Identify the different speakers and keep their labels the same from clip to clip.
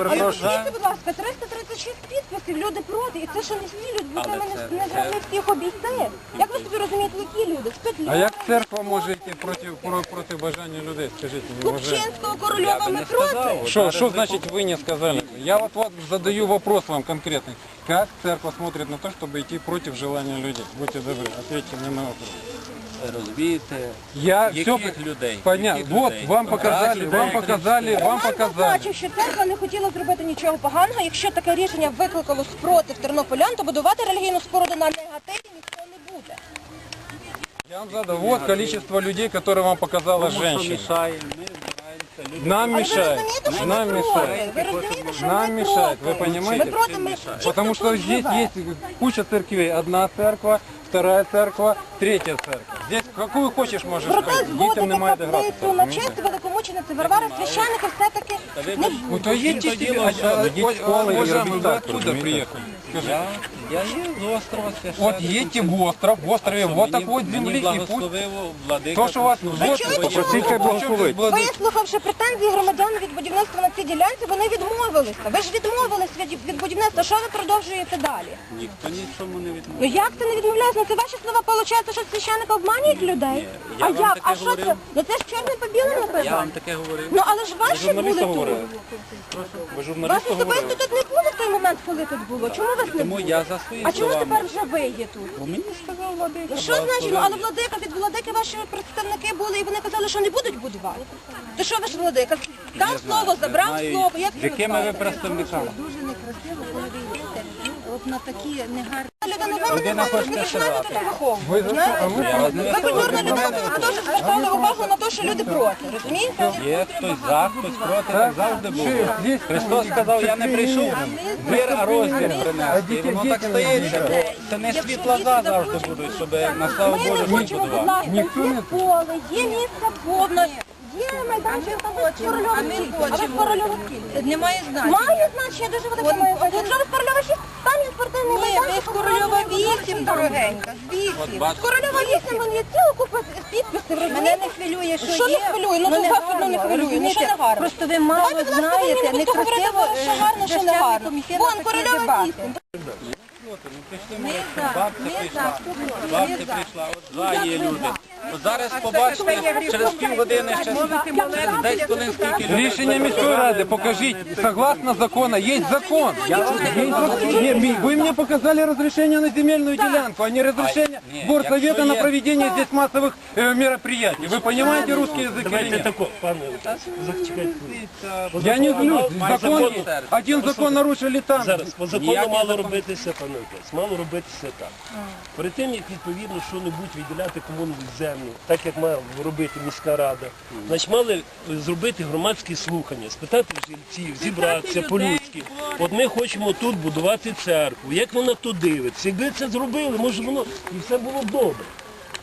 Speaker 1: перепрошую.
Speaker 2: Скажіть, будь ласка, 336 підписів, люди проти, і це що не всі люди, бо це
Speaker 3: Але
Speaker 2: ми
Speaker 3: це-
Speaker 2: не, не змогли всіх обійти. Як ви собі розумієте, які люди? Спить
Speaker 1: А як церква може йти проти, про- проти бажання людей? Скажіть мені, уважаемый.
Speaker 2: Купчинського, Корольова ми проти.
Speaker 1: Что, что значит вы не сказали? Я вот, вот задаю вопрос вам конкретный. Как церковь смотрит на то, чтобы идти против желания людей? Будьте добры, ответьте мне на вопрос.
Speaker 3: Розумієте,
Speaker 1: Я
Speaker 3: Яких
Speaker 1: все
Speaker 3: людей?
Speaker 1: понятно.
Speaker 3: Яких
Speaker 1: Вот
Speaker 3: людей?
Speaker 1: вам показали,
Speaker 3: Разів,
Speaker 1: вам показали, вам показали.
Speaker 2: зазначив, що церква не хотіла зробити нічого поганого. Якщо таке рішення викликало спротив тернополян, то будувати релігійну споруду на негативі ніхто не буде.
Speaker 1: Я вам задал. Вот количество людей, которые вам показала
Speaker 3: Тому що
Speaker 1: женщина.
Speaker 3: мішає, ми збираємося, люди.
Speaker 1: Нам
Speaker 2: Але ви
Speaker 1: мешает.
Speaker 2: розумієте, що
Speaker 1: Нам
Speaker 2: ми
Speaker 1: мешает.
Speaker 2: проти? Ви розумієте, що
Speaker 1: Нам
Speaker 2: ми
Speaker 1: мешает,
Speaker 2: проти?
Speaker 1: вы понимаете?
Speaker 2: Ми проти, ми
Speaker 1: Потому что
Speaker 2: тут
Speaker 1: здесь есть куча церквей. Одна церква, вторая церква, третья церковь. Здесь какую хочешь можешь
Speaker 2: Проте
Speaker 1: пойти. Дітям
Speaker 2: зводити
Speaker 1: немає де гратися.
Speaker 2: каплицю честь великомучениці Варвара, священники все-таки не
Speaker 1: Ну то є ті, а, а,
Speaker 3: робіть
Speaker 1: вы
Speaker 3: так,
Speaker 1: откуда
Speaker 3: розумієте?
Speaker 1: приехали? Скажи.
Speaker 3: Я, я є з острова священник.
Speaker 1: Вот едьте в остров, в острове вот так вот земли
Speaker 3: Мені
Speaker 1: и пусть.
Speaker 3: благословило владика.
Speaker 1: То, що у вас вот,
Speaker 2: що
Speaker 1: вот, благословить.
Speaker 2: Вислухавши претензії громадян від будівництва на цій ділянці, вони відмовилися. Ви ж відмовились від, від будівництва. Що ви продовжуєте далі?
Speaker 3: Ніхто нічому не
Speaker 2: Ну
Speaker 3: відмовляє.
Speaker 2: як це не відмовляється? Ну це ваші слова виходить, що священники обманюють людей?
Speaker 3: я
Speaker 2: а
Speaker 3: вам
Speaker 2: як?
Speaker 3: таке
Speaker 2: А що
Speaker 3: говорив.
Speaker 2: це? Ну це ж чорне по білому
Speaker 3: Я вам таке говорив.
Speaker 2: Ну але ж ваші були тут.
Speaker 3: Ви
Speaker 2: Ваші особисто тут не було в той момент, коли тут було. Чому вас не
Speaker 3: Тому
Speaker 2: було?
Speaker 3: я за свої
Speaker 2: А чому тепер вже ви є тут?
Speaker 3: Бо мені сказав владика.
Speaker 2: Ну що значить? Ну але владика від владики ваші представники були і вони казали, що не будуть будувати. То що ви ж владика? Дав слово, забрав слово. Як
Speaker 3: з якими ви
Speaker 2: ви
Speaker 3: представниками?
Speaker 4: Дуже некрасиво, коли ви йдете от на такі негарні.
Speaker 2: Людина хоче виховувати.
Speaker 1: Ви
Speaker 2: культурна людина, звертали увагу на те, що люди проти. Розумієте?
Speaker 3: Є хтось за, хтось проти, так завжди було. Христос сказав, я не прийшов мир, а розділ принести. І воно так стається, бо це не світла за завжди будуть, щоб на славу
Speaker 2: Ми
Speaker 3: Божу
Speaker 2: не
Speaker 3: ми
Speaker 2: хочемо, будь
Speaker 1: Ніхто
Speaker 2: є
Speaker 1: не-
Speaker 2: поле, є місце повно, є майданчик, там
Speaker 4: ми
Speaker 2: скільки?
Speaker 4: Немає значення.
Speaker 2: Має значення, дуже велике має значення. Якщо ви Корольова 6, там є спортивний
Speaker 4: Ні,
Speaker 2: майданчик.
Speaker 4: ви з Корольова 8, дорогенька, 8.
Speaker 2: Корольова 8, вон є ціла купа підписів,
Speaker 4: Мене не хвилює, що
Speaker 2: Що не хвилює? Ну, то
Speaker 4: не
Speaker 2: вас одно не хвилює. Ну, що не гарно?
Speaker 4: Просто ви мало знаєте,
Speaker 2: мені будете говорити,
Speaker 4: некрасиво.
Speaker 2: що гарно, що не гарно. Вон, Корольова
Speaker 4: дебати.
Speaker 2: 8.
Speaker 4: Ми за,
Speaker 3: Бабця
Speaker 4: ми
Speaker 3: прийшла,
Speaker 4: за.
Speaker 3: бабця прийшла, от за є люди. От зараз побачите, через півгодини ще через 10 хвилин скільки людей.
Speaker 1: Рішення міської ради, покажіть, согласно закону, есть закон. Есть закон. Не, ми- Вы мне показали разрешение на земельную делянку, а не разрешение
Speaker 3: А, не,
Speaker 1: горсовета
Speaker 3: якщо
Speaker 1: на
Speaker 3: є-
Speaker 1: проведение здесь массовых э, мероприятий. Вы понимаете русский язык или
Speaker 5: Давайте
Speaker 1: нет?
Speaker 5: тако, пане, зачекайте.
Speaker 1: Я не злюсь.
Speaker 5: Має
Speaker 1: Закон,
Speaker 3: закон.
Speaker 1: один закон нарушили там.
Speaker 5: Зараз, по закону
Speaker 3: Ніякий
Speaker 5: мало
Speaker 3: закон.
Speaker 5: робитися, пане Отець, мало робитися так. Перед тим, як відповідно що-небудь виділяти комуну землю, так як має робити міська рада, значить мали зробити громадські слухання, спитати жильців, зібратися по-людськи. От ми хочемо тут будувати церкву. Як вона тут дивиться? Якби це зробили, може воно і все було б добре.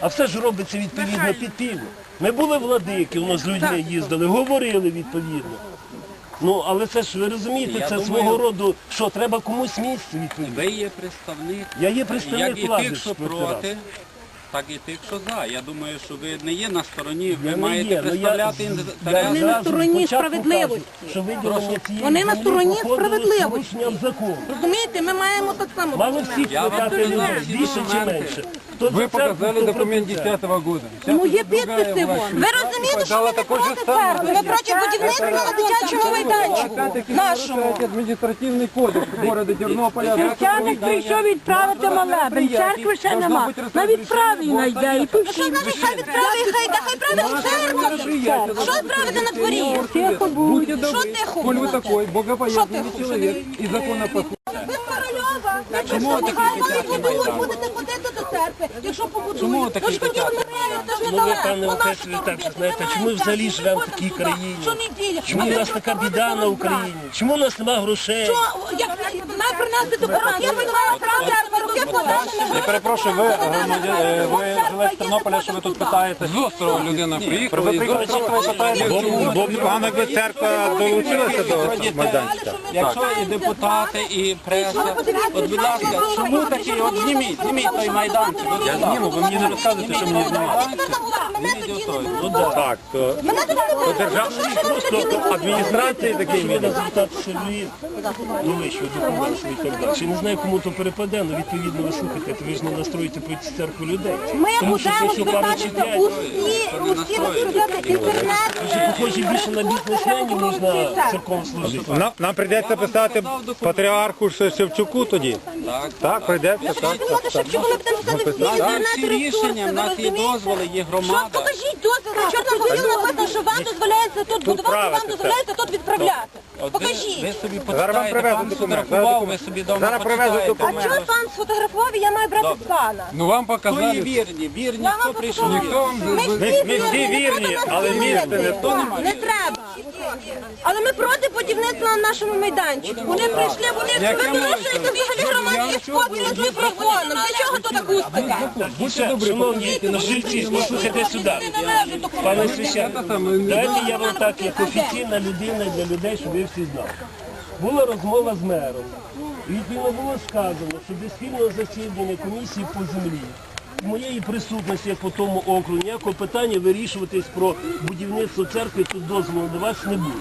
Speaker 5: А все ж робиться відповідно під пиво. Ми були владики, у нас з людьми їздили, говорили відповідно. Ну, але це ж ви розумієте,
Speaker 3: Я
Speaker 5: це
Speaker 3: думаю-
Speaker 5: свого роду, що треба комусь місце відповідно.
Speaker 3: Ви є представник,
Speaker 5: Я є представник
Speaker 3: як і
Speaker 5: влади.
Speaker 3: тих, що проти, так і тих, що за. Я думаю, що ви не є на стороні, ви
Speaker 5: я
Speaker 3: маєте
Speaker 5: є, ну,
Speaker 3: представляти інтереси.
Speaker 4: Вони на стороні справедливості.
Speaker 5: що ви
Speaker 4: Вони на стороні справедливості. Розумієте, ми маємо так само.
Speaker 5: Мали всіх
Speaker 3: Я вам
Speaker 5: питати людей,
Speaker 3: всі
Speaker 5: більше чи менше. Хто за
Speaker 1: Вы
Speaker 5: церкву,
Speaker 1: показали
Speaker 5: хто
Speaker 1: документ
Speaker 5: проти
Speaker 1: 10
Speaker 5: церкви.
Speaker 1: года.
Speaker 4: Ну, є
Speaker 1: Сейчас другая
Speaker 4: підписи
Speaker 1: власть.
Speaker 4: вон.
Speaker 2: Ви розумієте, що
Speaker 1: Дала
Speaker 2: ви не
Speaker 1: такой же
Speaker 2: проти
Speaker 1: самый.
Speaker 2: церкви, ви проти будівництва на дитячому майданчику.
Speaker 1: Опять-таки
Speaker 2: Нашому.
Speaker 1: нарушаете административный кодекс города Тернополя.
Speaker 6: Священник прийшов відправити молебень, церкви ще нема. Навіть правильно йде, і тут
Speaker 2: Ну що значить, хай відправить, хай, да хай править церкву. Що відправити на дворі?
Speaker 6: тихо будь.
Speaker 1: Будьте
Speaker 2: Що
Speaker 1: добры,
Speaker 2: тихо
Speaker 1: коль вы
Speaker 2: буде?
Speaker 1: такой
Speaker 2: Що
Speaker 1: богопоятный
Speaker 2: тихо?
Speaker 1: человек
Speaker 2: Чому ви будете ходити до церкви, якщо побудують?
Speaker 3: Чому такі
Speaker 5: Ну, ви, пане
Speaker 2: Ну,
Speaker 5: ви
Speaker 2: то
Speaker 5: так знаєте, чому ми взагалі живемо в такій країні? Чому у нас така біда на Україні? Чому у нас нема грошей?
Speaker 2: Що, як нам принести документи? Я маю право руки подати.
Speaker 7: Я перепрошую, ви громадян, е, ви живете в Тернополі, що ви тут питаєте?
Speaker 1: З острова людина приїхала.
Speaker 7: Ви
Speaker 1: і з
Speaker 7: приїхали
Speaker 1: острова
Speaker 7: питаєте?
Speaker 8: Вам якби церква долучилася до майданчика?
Speaker 3: Якщо і депутати, і преса, от будь ласка, чому такі, от зніміть, зніміть той майданчик.
Speaker 7: Я зніму, ви мені не розказуєте, що мені знімати.
Speaker 2: Мене тоді не
Speaker 5: Ну
Speaker 2: було.
Speaker 5: так.
Speaker 8: Так, то
Speaker 2: Мене тоді не було.
Speaker 8: державна
Speaker 2: Що ж ви тоді не було?
Speaker 8: адміністрації такий
Speaker 5: Повинна звертатися Львів до вищого документу і так далі. Я не знаю, кому то перепаде, але відповідно ви слухайте, ви ж не настроїте проти церкви людей.
Speaker 2: Ми
Speaker 5: Тому що
Speaker 2: будемо
Speaker 5: це все пане
Speaker 2: звертатися
Speaker 5: чіпляє.
Speaker 2: у всі, у інтернет.
Speaker 5: Похоже більше на бізнесменів, ніж на церковнослужителів.
Speaker 8: нам, нам прийдеться писати патріарху Ше- Шевчуку тоді. Так, так, прийдеться,
Speaker 2: Я
Speaker 8: так.
Speaker 2: хочу думати, що чого ми будемо писати всі
Speaker 3: Так,
Speaker 2: інтернет
Speaker 3: всі рішення, є громада.
Speaker 2: Що, покажіть дозвіл, чорному білому написано, що вам дозволяється тут будувати, вам дозволяється тут відправляти.
Speaker 3: От ви, ви
Speaker 2: Покажіть.
Speaker 3: собі
Speaker 8: вам
Speaker 3: почитаєте,
Speaker 8: привезуть
Speaker 3: пан
Speaker 8: документ.
Speaker 3: сфотографував, ви собі дома
Speaker 8: Зараз привезуть
Speaker 3: почитаєте.
Speaker 2: А
Speaker 8: документ.
Speaker 2: чого пан сфотографував, і я маю брати з пана?
Speaker 1: Ну вам
Speaker 3: Хто є
Speaker 1: показали.
Speaker 3: вірні? Вірні,
Speaker 2: Я
Speaker 3: хто прийшов?
Speaker 1: Ніхто вам
Speaker 8: ми всі вірні, але місце не то.
Speaker 2: Не треба. Але ми проти будівництва на нашому майданчику. Вони прийшли, вони ви порушуєте взагалі громадські спокій з мікрофоном. Для чого тут акустика?
Speaker 5: Будьте шановні жильці, послухайте сюди. Пане священник, дайте я вам так, як офіційна людина для людей, щоб ви всі знали. Була розмова з мером. І Відповідно було сказано, що без спільного засідання комісії по землі, моєї присутності, як по тому округу, ніякого питання вирішуватись про будівництво церкви тут дозволу до вас не буде.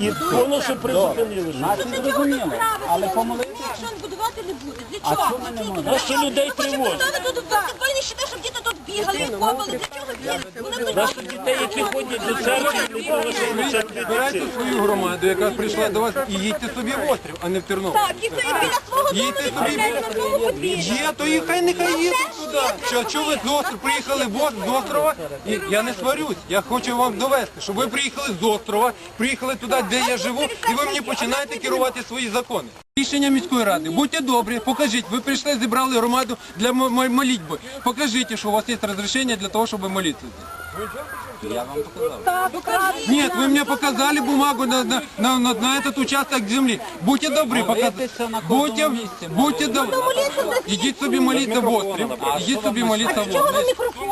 Speaker 5: І воно ще призупинили. що
Speaker 3: Нас не зрозуміло, але помолитися.
Speaker 2: Якщо він будувати не буде, для чого?
Speaker 3: чому ми не можемо?
Speaker 5: А що людей
Speaker 2: Хочемо
Speaker 5: тривожить?
Speaker 2: ставити тут футбольні щити, щоб діти тут бігали, копали. Для чого бігати? Вони будуть
Speaker 5: Наші дітей, які ходять до церкви, не поважають церкві
Speaker 1: Збирайте свою громаду, яка прийшла до вас, і їдьте собі в острів, а не в Тернопіль.
Speaker 2: Так, і це біля свого дому
Speaker 1: Їдьте собі.
Speaker 2: відправляють на тому подвір'ї.
Speaker 1: Є, то і хай нехай їдуть туди. Що, що ви з острова приїхали в ос- з острова? І я не сварюсь. Я хочу вам довести, що ви приїхали з острова, приїхали туди, де я живу, і ви мені починаєте керувати свої закони. Рішення міської ради. Будьте добрі, покажіть. Ви прийшли, зібрали громаду для молітьби. Покажіть, що у вас є розрішення для того, щоб молитися.
Speaker 3: Я вам показав.
Speaker 2: Так, покажіть.
Speaker 1: Нет, вы мне показали бумагу на, на, на, на, на этот участок земли. Будьте добры,
Speaker 3: Молитися на
Speaker 1: показ... будьте,
Speaker 3: кожному місці.
Speaker 1: будьте добрі. Ідіть собі молитися в острів. Ідіть собі молитися в
Speaker 2: Чого ви
Speaker 1: острів.
Speaker 2: мікрофон?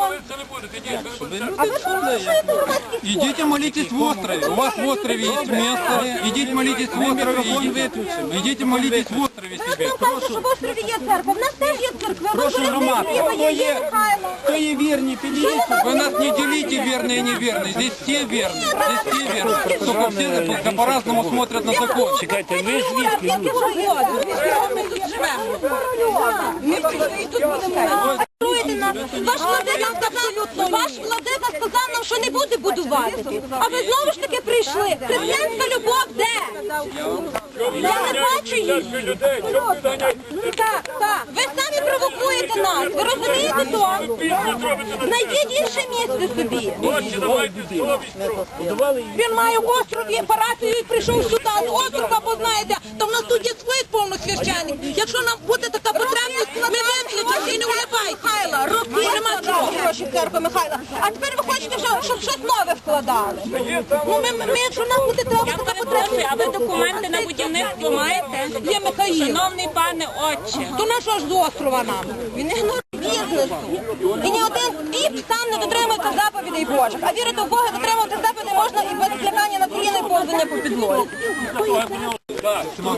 Speaker 2: А ви порушуєте громадські
Speaker 1: Ідіть молитесь в острові. У вас в острові є місце. Ідіть молитесь в острові. Ідіть, ідіть молитесь в острові
Speaker 2: Ви
Speaker 1: собі.
Speaker 2: нам кажете, що в острові є церква. В нас теж є церква.
Speaker 3: Прошу громаду, хто є,
Speaker 2: Михайло.
Speaker 3: хто є вірні, підійдіть.
Speaker 1: Вы нас не делите верные и неверные. Здесь все верные. Здесь все верные. Только все только по-разному смотрят на закон.
Speaker 5: Чекайте, ви звідки?
Speaker 2: Я
Speaker 5: люди?
Speaker 2: Ми тут живемо. Ми тут будемо. Строїти нас. Ваш владика сказав, ваш владика сказав нам, що не буде будувати. А ви знову ж таки прийшли. Християнська любов де? Я не бачу її. Так, так. Ви самі провокуєте нас. Ви розумієте то? Знайдіть інше місце собі. Він має в острові парафію і прийшов сюди з острова, бо знаєте, то в нас тут є склад повно священник. Якщо нам буде така потребність, ми виключимо і не. Михайла, роки нема чого гроші в церкву Михайла. А тепер ви хочете, щоб, щось нове вкладали. Ну ми, ми, якщо нам буде треба
Speaker 9: Я
Speaker 2: така
Speaker 9: перепрошую,
Speaker 2: потребність.
Speaker 9: а ви документи на будівництво маєте?
Speaker 2: Є Михаїл.
Speaker 9: Шановний пане отче,
Speaker 2: То на що ж з острова нам? Він ігнорує бізнесу. І ні один піп сам не дотримується заповідей Божих. А вірити в Бога дотримувати заповідей можна і без клякання на коліна і повзання по підлозі.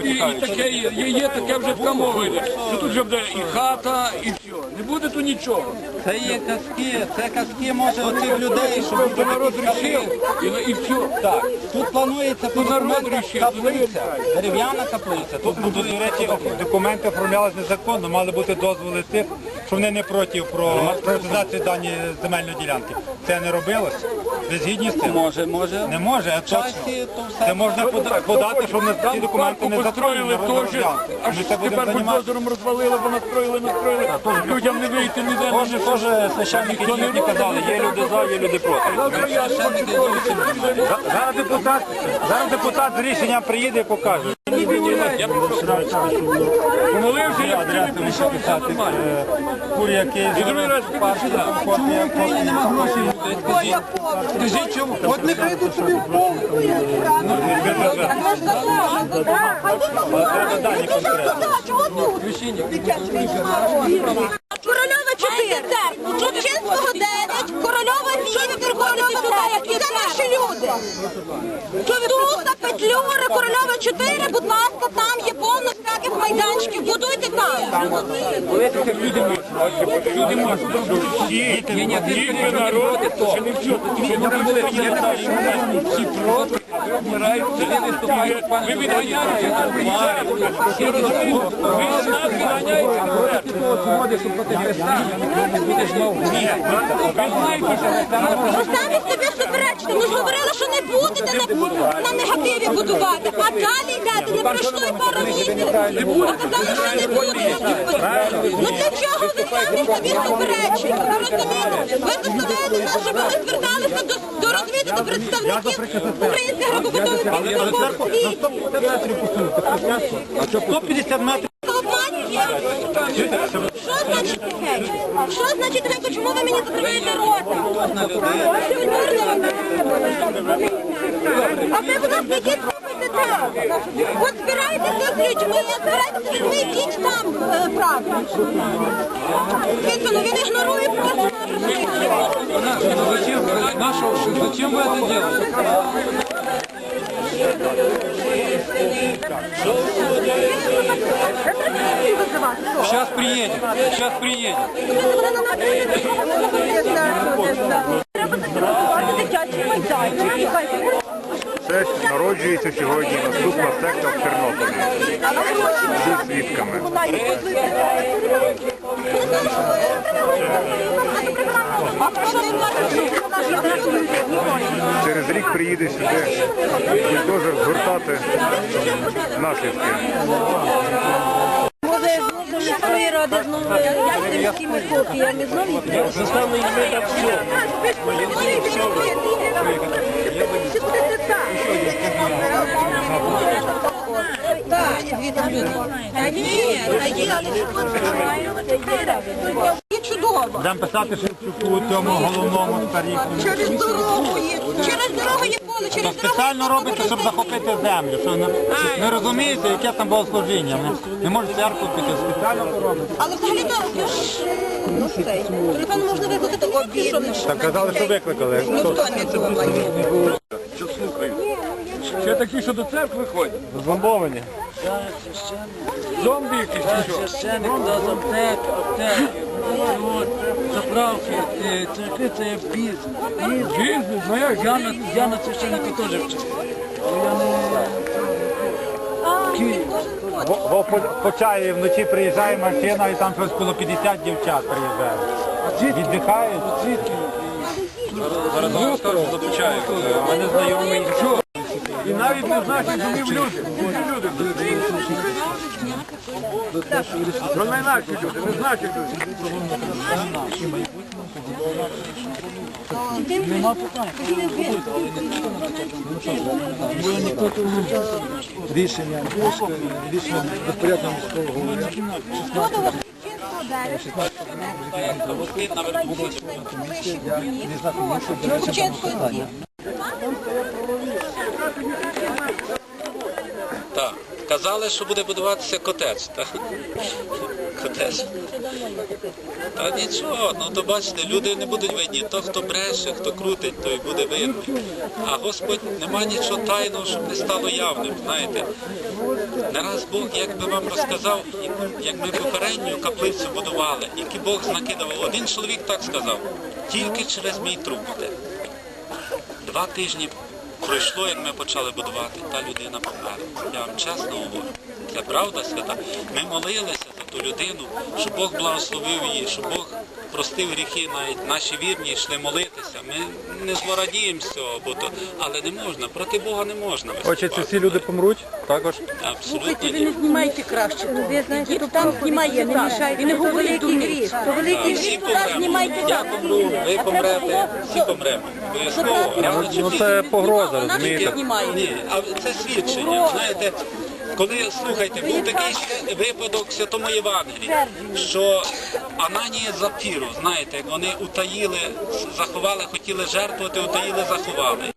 Speaker 7: І таке є, є, є таке вже в Камовині, що тут вже буде і хата, і все. Не буде тут нічого.
Speaker 3: Це є казки, це казки може оцих людей, щоб
Speaker 7: То народ рішив, і, і все.
Speaker 3: Так, тут планується
Speaker 7: народ
Speaker 3: побудувати
Speaker 7: рішив,
Speaker 3: каплиця, дерев'яна каплиця. Тут
Speaker 8: Тут, до речі, документи оформлялись незаконно, мали бути дозволи тих, що вони не проти про приватизацію даної земельної ділянки. Це не робилось. Ви згідні з цим?
Speaker 3: може, може.
Speaker 8: Не може, а точно. Це можна пода- подати, що в нас ці документи не
Speaker 7: построїли
Speaker 8: законні.
Speaker 7: теж, аж
Speaker 8: Ми це будемо
Speaker 7: тепер
Speaker 8: займатися.
Speaker 7: бульдозером розвалили, бо настроїли, настроїли. Людям не вийти ніде.
Speaker 8: Кожен, кожен священники дійсні казали, є люди за, є люди проти. За- Зараз депутат, зараз депутат з рішенням приїде і покаже.
Speaker 7: Помолився, я
Speaker 8: Адреса
Speaker 7: прийшов, і все нормально.
Speaker 8: е, Кур'яки.
Speaker 7: І другий раз.
Speaker 1: Чому в Україні нема грошей? Скажіть чому? От нехай йдуть собі в поле.
Speaker 2: Корольова 4, Шевченського 9, Корольова 8, Корольова 5. Звідки це наші люди? Туса, Петлюра, Корольова 4, будь ласка, там є повно всяких майданчиків. Будуйте там.
Speaker 7: Люди можуть. Люди можуть. Ні, ні, ти не народи, то. Ні, не були всі всі проти, а ви вмираєте. Ви Ви відганяєте. Ви розумієте? Ви нас відганяєте наперед. щоб проти Христа. Будеш мов. Ні. Ви знаєте, що
Speaker 2: Ви самі собі. Ми ж говорили, що не будете на, на негативі будувати. А далі йдете, не пройшло й пару місяців. А казали, що не будете. Ну для чого ви самі собі суперечите? Ви розумієте? Ви заставляєте нас, щоб ми зверталися до до представників українських грабовидових світу.
Speaker 8: 150 метрів.
Speaker 2: Обманює. Що значить таке? Що значить? Чому ви мені закриваєте рота? А ви, будь ласка, йдіть робите там. От збирайтеся з людьми, збирайтеся з людьми, йдіть там е, правда. Ну він ігнорує просто нашу
Speaker 1: Зачем, нашу, зачем вы это делаете? Сейчас приедем, сейчас приедем.
Speaker 2: Треба
Speaker 10: народжується сьогодні наступна секта в Тернополі зі свідками. Через рік приїде сюди бульдозер згортати наслідки.
Speaker 6: Може, міської ради знову якимось копіями знову йти?
Speaker 5: Заставили ми там все.
Speaker 2: Та ні, та є, але Є чудово.
Speaker 8: Будемо писати Шевчуку, цьому головному старіку.
Speaker 2: Через дорогу є, через дорогу є поле, через дорогу.
Speaker 8: Спеціально робиться, щоб захопити землю. Що не, не розумієте, яке там богослужіння. Не, не може церкву піти, спеціально то робиться.
Speaker 2: Але взагалі то ну цей, телефон можна викликати обід, що не
Speaker 8: Так казали, що викликали.
Speaker 2: Ну хто не думає?
Speaker 7: ще такі, що до церкви ходять.
Speaker 8: Зомбовані.
Speaker 7: Зомбі якісь чи що?
Speaker 3: Священник дав аптек, аптек, от, заправки, е, церкви це є бізнес.
Speaker 7: Бізнес, ну як?
Speaker 3: Я на, я на священника теж вчився. Я не...
Speaker 8: В, в, по чаї вночі приїжджає машина і там щось коло 50 дівчат приїжджає. Віддихають.
Speaker 1: Зараз вам скажу, що почаю. У мене знайомий. Що?
Speaker 7: І навіть не значить, що ми в люди. Ми люди. Що не наші люди, не значить люди.
Speaker 11: рішення, рішення безпорядного міського голови.
Speaker 2: Кучинської
Speaker 3: Так. Казали, що буде будуватися котець, так? Котець. Та нічого, ну то бачите, люди не будуть видні. То, хто бреше, хто крутить, той буде видний. А Господь нема нічого тайного, щоб не стало явним. Знаєте, не раз Бог, як би вам розказав, як ми попередню каплицю будували, які Бог накидав. Один чоловік так сказав, тільки через мій труп буде. Два тижні пройшло, як ми почали будувати, та людина померла. Я вам чесно говорю. Це правда свята. Ми молилися за ту людину, щоб Бог благословив її, щоб Бог простив гріхи, навіть наші вірні йшли молитися. Ми не злорадіємо з цього, бо то, але не можна, проти Бога не можна.
Speaker 8: Хоче, ці всі люди помруть також.
Speaker 3: Абсолютно
Speaker 6: Ви
Speaker 3: ні.
Speaker 6: не знімайте краще. Ви знаєте, то там знімайте не мішайте. І не говоріть дурниць. То великий
Speaker 3: Всі
Speaker 6: гріх, туди знімайте
Speaker 3: помремо. Я
Speaker 6: так.
Speaker 3: помру, ви помрете, всі помремо. Обов'язково. Рано чи
Speaker 8: Ну
Speaker 3: пізно.
Speaker 8: це погроза,
Speaker 6: Наші
Speaker 8: розумієте?
Speaker 6: знімають.
Speaker 3: Ні, а це свідчення. Знаєте, коли слухайте, був такий випадок в святому Євангелії, що Ананія Запіру, знаєте, вони утаїли, заховали, хотіли жертвувати, утаїли, заховали.